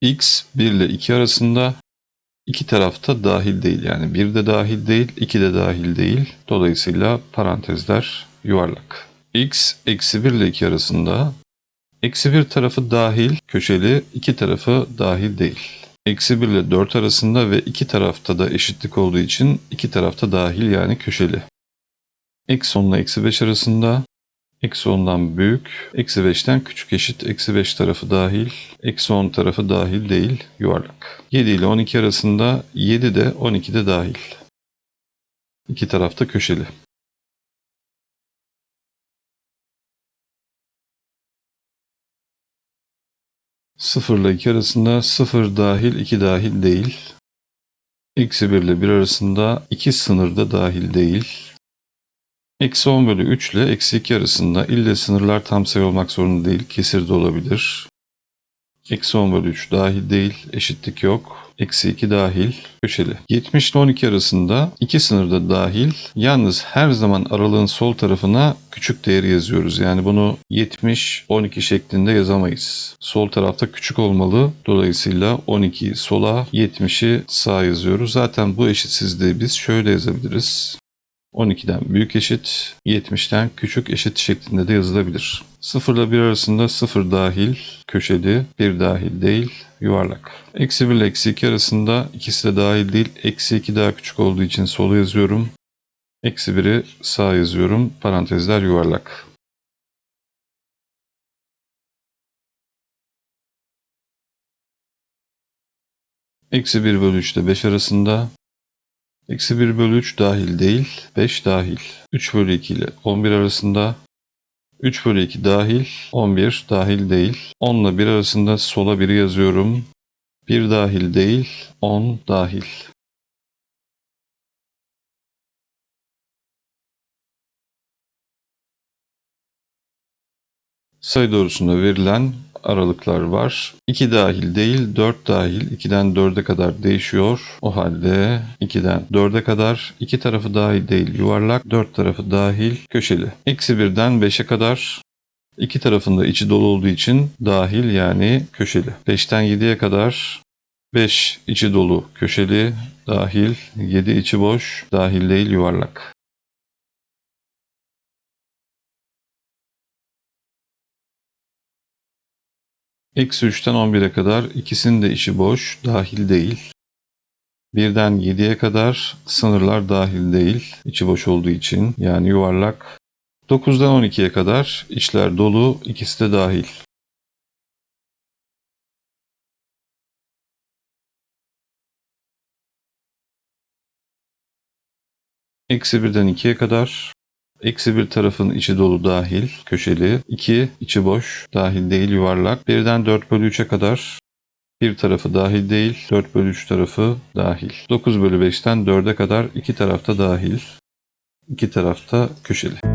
x 1 ile 2 arasında iki tarafta dahil değil. Yani 1 de dahil değil, 2 de dahil değil. Dolayısıyla parantezler yuvarlak. x eksi 1 ile 2 arasında eksi 1 tarafı dahil, köşeli, iki tarafı dahil değil. Eksi 1 ile 4 arasında ve iki tarafta da eşitlik olduğu için iki tarafta dahil yani köşeli. Eksi 10 ile eksi 5 arasında eksi 10'dan büyük, eksi 5'ten küçük eşit, eksi 5 tarafı dahil, eksi 10 tarafı dahil değil, yuvarlak. 7 ile 12 arasında 7 de 12 de dahil. İki tarafta köşeli. Sıfırla 2 arasında 0 dahil 2 dahil değil. Eksi 1 ile 1 arasında 2 sınırda dahil değil. Eksi 10 bölü 3 ile eksi 2 arasında ille sınırlar tam sayı olmak zorunda değil. Kesir de olabilir. Eksi 10 bölü 3 dahil değil. Eşitlik yok. Eksi 2 dahil. Köşeli. 70 ile 12 arasında iki sınırda dahil. Yalnız her zaman aralığın sol tarafına küçük değeri yazıyoruz. Yani bunu 70, 12 şeklinde yazamayız. Sol tarafta küçük olmalı. Dolayısıyla 12'yi sola, 70'i sağa yazıyoruz. Zaten bu eşitsizliği biz şöyle yazabiliriz. 12'den büyük eşit, 70'ten küçük eşit şeklinde de yazılabilir. 0 ile 1 arasında 0 dahil, köşeli, 1 dahil değil, yuvarlak. Eksi 1 ile eksi 2 arasında ikisi de dahil değil, eksi 2 daha küçük olduğu için sola yazıyorum. Eksi 1'i sağa yazıyorum, parantezler yuvarlak. Eksi 1 bölü 3 ile 5 arasında Eksi 1 bölü 3 dahil değil, 5 dahil. 3 bölü 2 ile 11 arasında 3 bölü 2 dahil, 11 dahil değil. 10 ile 1 arasında sola 1'i yazıyorum. 1 dahil değil, 10 dahil. Sayı doğrusunda verilen aralıklar var. 2 dahil değil 4 dahil 2'den 4'e kadar değişiyor. O halde 2'den 4'e kadar iki tarafı dahil değil yuvarlak 4 tarafı dahil köşeli. Eksi 1'den 5'e kadar iki tarafında içi dolu olduğu için dahil yani köşeli. 5'ten 7'ye kadar 5 içi dolu köşeli dahil 7 içi boş dahil değil yuvarlak. Eksi 3'ten 11'e kadar ikisinin de içi boş, dahil değil. 1'den 7'ye kadar sınırlar dahil değil, içi boş olduğu için yani yuvarlak. 9'dan 12'ye kadar içler dolu, ikisi de dahil. Eksi 1'den 2'ye kadar Eksi bir tarafın içi dolu dahil, köşeli. 2 içi boş, dahil değil yuvarlak. 1'den 4 bölü 3'e kadar bir tarafı dahil değil, 4 bölü 3 tarafı dahil. 9 bölü 5'ten 4'e kadar iki tarafta dahil, iki tarafta köşeli.